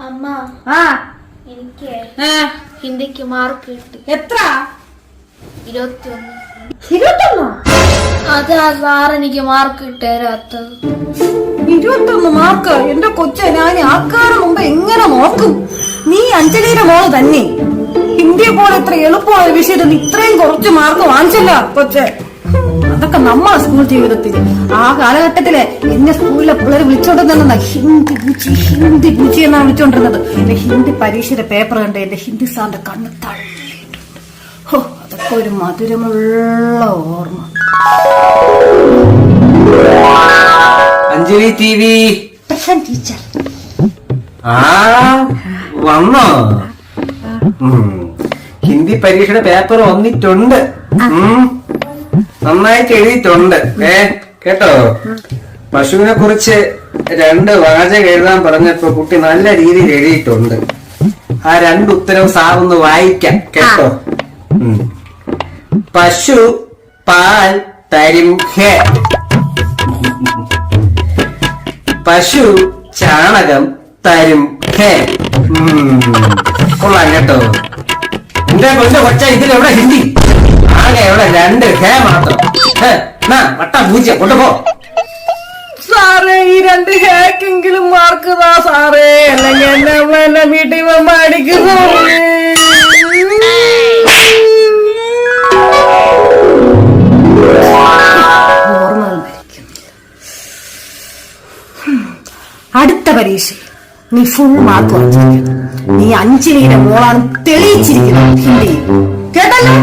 അമ്മ ആ. എനിക്ക് ഏ, ഹിന്ദിക്ക് മാർക്ക് കിട്ടി. എത്ര? ഇരുപത്തി ഒന്ന് ഇരുപത്തൊന്നോ? അതാ സാർ എനിക്ക് മാർക്ക് കിട്ടേരാത്തത് ഇരുപത്തൊന്ന് മാർക്ക് എന്റെ കൊച്ച ഞാൻ ആക്കാറ് മുമ്പ് എങ്ങനെ നോക്കും? നീ അഞ്ജലിയുടെ മോൾ തന്നെ. ഹിന്ദിയെ പോലെ ഇത്ര എളുപ്പമായ വിഷയത്തിൽ ഇത്രയും കുറച്ച് മാർക്ക് വാങ്ങിച്ചല്ല കൊച്ചെ. നമ്മളെ സ്കൂൾ ജീവിതത്തിൽ ആ കാലഘട്ടത്തിലെ എന്നെ സ്കൂളിലെ പിള്ളേർ വിളിച്ചോണ്ടിരുന്ന ഹിന്ദി പൂച്ചി ഹിന്ദി പൂച്ചി എന്നാണ് വിളിച്ചോണ്ടിരുന്നത്. എന്റെ ഹിന്ദി പരീക്ഷയുടെ പേപ്പർ കണ്ട് എന്റെ ഹിന്ദി സാറിന്റെ കണ്ണ് തള്ളിയിട്ടുണ്ട്. ഹോ അതൊക്കെ ഒരു മധുരമുള്ള ഓർമ്മ. Anjali T V. ടീച്ചർ. ആ വന്നോ? ഹിന്ദി പരീക്ഷയുടെ പേപ്പർ വന്നിട്ടുണ്ട്. നന്നായിട്ട് എഴുതിയിട്ടുണ്ട് ഏ കേട്ടോ? പശുവിനെ കുറിച്ച് രണ്ട് വാചകം എഴുതാൻ പറഞ്ഞപ്പോ കുട്ടി നല്ല രീതിയിൽ എഴുതിയിട്ടുണ്ട്. ആ രണ്ട് ഉത്തരവ് സാറൊന്ന് വായിക്കാം കേട്ടോ. പശു പാൽ തരും ഹേ. പശു ചാണകം തരും ഹേ. കൊള്ളാം കേട്ടോ? എന്റെ കൊണ്ട് കൊച്ച ഇതിലെവിടെ ഹിന്ദി? ആകെ എവിടെ രണ്ട് ഹേ മാത്രം. വട്ട പൂജ്യം കൊണ്ടുപോ സാറേ ഈ രണ്ട് ഹേക്കെങ്കിലും മാർക്ക് താ സാറേ അല്ലെങ്കിൽ എന്നെ അമ്മ എന്നെ വീട്ടിൽ വന്ന് അടിക്കും സാറേ. ഓർമ്മകൾ മരിക്കുന്നു. ഹും. അടുത്ത പരീക്ഷ നീ ഫുൾ മാർക്ക് വാങ്ങിച്ചിരിക്കുന്നു നീ അഞ്ജലിയുടെ മോളാണ് തെളിയിച്ചിരിക്കുന്നത് ഹിന്ദി കേട്ടല്ലോ